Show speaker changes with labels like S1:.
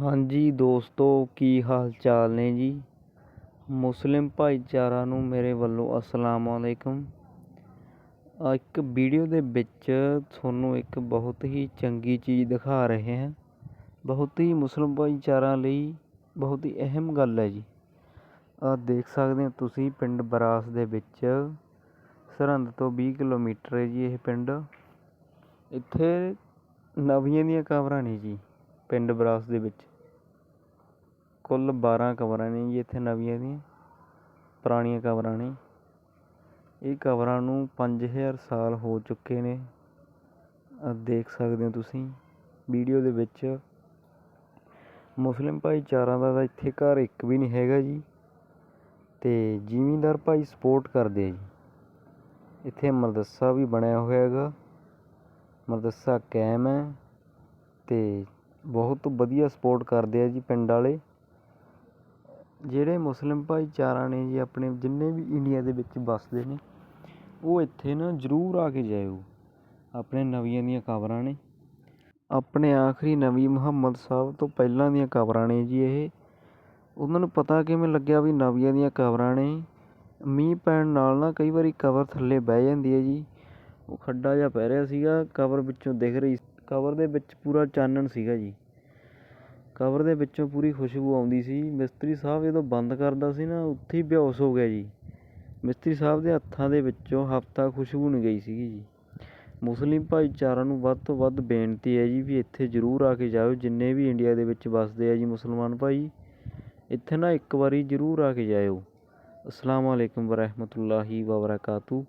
S1: ਹਾਂਜੀ ਦੋਸਤੋ, ਕੀ ਹਾਲ ਚਾਲ ਨੇ ਜੀ? ਮੁਸਲਿਮ ਭਾਈਚਾਰਾ ਨੂੰ ਮੇਰੇ ਵੱਲੋਂ ਅਸਲਾਮ ਵਾਲੇਕਮ ਇੱਕ ਵੀਡੀਓ ਦੇ ਵਿੱਚ ਤੁਹਾਨੂੰ ਇੱਕ ਬਹੁਤ ਹੀ ਚੰਗੀ ਚੀਜ਼ ਦਿਖਾ ਰਹੇ ਹਾਂ। ਬਹੁਤ ਹੀ ਮੁਸਲਿਮ ਭਾਈਚਾਰਾ ਲਈ ਬਹੁਤ ਹੀ ਅਹਿਮ ਗੱਲ ਹੈ ਜੀ। ਆ ਦੇਖ ਸਕਦੇ ਹੋ ਤੁਸੀਂ ਪਿੰਡ ਬਰਾਸ ਦੇ ਵਿੱਚ ਸਰਹੰਦ ਤੋਂ 20 ਕਿਲੋਮੀਟਰ ਹੈ ਜੀ ਇਹ ਪਿੰਡ। ਇੱਥੇ ਨਵੀਆਂ ਦੀਆਂ ਕਬਰਾਂ ਨੇ ਜੀ। ਪਿੰਡ ਬਰਾਸ ਦੇ ਵਿੱਚ। ਕੁੱਲ 12 ਕਬਰਾਂ ਨੇ ਜੀ ਇੱਥੇ ਨਵੀਆਂ ਦੀਆਂ, ਪੁਰਾਣੀਆਂ ਕਬਰਾਂ ਨੇ। ਇਹ ਕਬਰਾਂ ਨੂੰ ਪੰਜ ਹਜ਼ਾਰ ਸਾਲ ਹੋ ਚੁੱਕੇ ਨੇ। ਦੇਖ ਸਕਦੇ ਹੋ ਤੁਸੀਂ, ਵੀਡੀਓ ਦੇ ਵਿੱਚ ਮੁਸਲਿਮ ਭਾਈਚਾਰਾ ਦਾ ਤਾਂ ਇੱਥੇ ਘਰ ਇੱਕ ਵੀ ਨਹੀਂ ਹੈਗਾ ਜੀ। ਤੇ ਜ਼ਿਮੀਂਦਾਰ ਭਾਈ ਸਪੋਰਟ ਕਰਦੇ ਆ ਜੀ। ਇੱਥੇ ਮਰਦਸਾ ਵੀ ਬਣਿਆ ਹੋਇਆ ਹੈਗਾ। ਮਰਦਸਾ ਕੈਮ ਹੈ ਤੇ ਬਹੁਤ ਵਧੀਆ ਸਪੋਰਟ ਕਰਦੇ ਆ ਜੀ ਪਿੰਡ ਵਾਲੇ। ਜਿਹੜੇ ਮੁਸਲਿਮ ਭਾਈਚਾਰਾ ਨੇ ਜੀ ਆਪਣੇ ਜਿੰਨੇ ਵੀ ਇੰਡੀਆ ਦੇ ਵਿੱਚ ਵੱਸਦੇ ਨੇ, ਉਹ ਇੱਥੇ ਨਾ ਜ਼ਰੂਰ ਆ ਕੇ ਜਾਇਓ, ਆਪਣੇ ਨਵੀਆਂ ਦੀਆਂ ਕਬਰਾਂ ਨੇ। ਆਪਣੇ ਆਖਰੀ ਨਬੀ ਮੁਹੰਮਦ ਸਾਹਿਬ ਤੋਂ ਪਹਿਲਾਂ ਦੀਆਂ ਕਬਰਾਂ ਨੇ ਜੀ ਇਹ। ਉਹਨਾਂ ਨੂੰ ਪਤਾ ਕਿਵੇਂ ਲੱਗਿਆ ਵੀ ਨਵੀਆਂ ਦੀਆਂ ਕਬਰਾਂ ਨੇ। ਮੀਂਹ ਪੈਣ ਨਾਲ ਨਾ ਕਈ ਵਾਰੀ ਕਬਰ ਥੱਲੇ ਬਹਿ ਜਾਂਦੀ ਹੈ ਜੀ। ਉਹ ਖੱਡਾ ਜਿਹਾ ਪੈ ਰਿਹਾ ਸੀਗਾ, ਕਬਰ ਵਿੱਚੋਂ ਦਿਖ ਰਹੀ ਕਬਰ ਦੇ ਵਿੱਚ ਪੂਰਾ ਚਾਨਣ ਸੀਗਾ ਜੀ। ਕਵਰ ਦੇ ਵਿੱਚੋਂ ਪੂਰੀ ਖੁਸ਼ਬੂ ਆਉਂਦੀ ਸੀ। ਮਿਸਤਰੀ ਸਾਹਿਬ ਜਦੋਂ ਬੰਦ ਕਰਦਾ ਸੀ ਨਾ, ਉੱਥੇ ਹੀ ਬੇਹੋਸ਼ ਹੋ ਗਿਆ ਜੀ। ਮਿਸਤਰੀ ਸਾਹਿਬ ਦੇ ਹੱਥਾਂ ਦੇ ਵਿੱਚੋਂ ਹਫਤਾ ਖੁਸ਼ਬੂ ਨਹੀਂ ਗਈ ਸੀਗੀ ਜੀ। ਮੁਸਲਿਮ ਭਾਈਚਾਰਾ ਨੂੰ ਵੱਧ ਤੋਂ ਵੱਧ ਬੇਨਤੀ ਹੈ ਜੀ ਵੀ ਇੱਥੇ ਜ਼ਰੂਰ ਆ ਕੇ ਜਾਇਓ, ਜਿੰਨੇ ਵੀ ਇੰਡੀਆ ਦੇ ਵਿੱਚ ਵੱਸਦੇ ਆ ਜੀ ਮੁਸਲਮਾਨ ਭਾਈ। ਇੱਥੇ ਨਾ ਇੱਕ ਵਾਰੀ ਜ਼ਰੂਰ ਆ ਕੇ ਜਾਇਓ। ਅਸਲਾਮ ਵਾਲੇਕਮ ਵਰਹਿਮਤੁਲਾਹੀ ਵਬਰਕਾਤੂ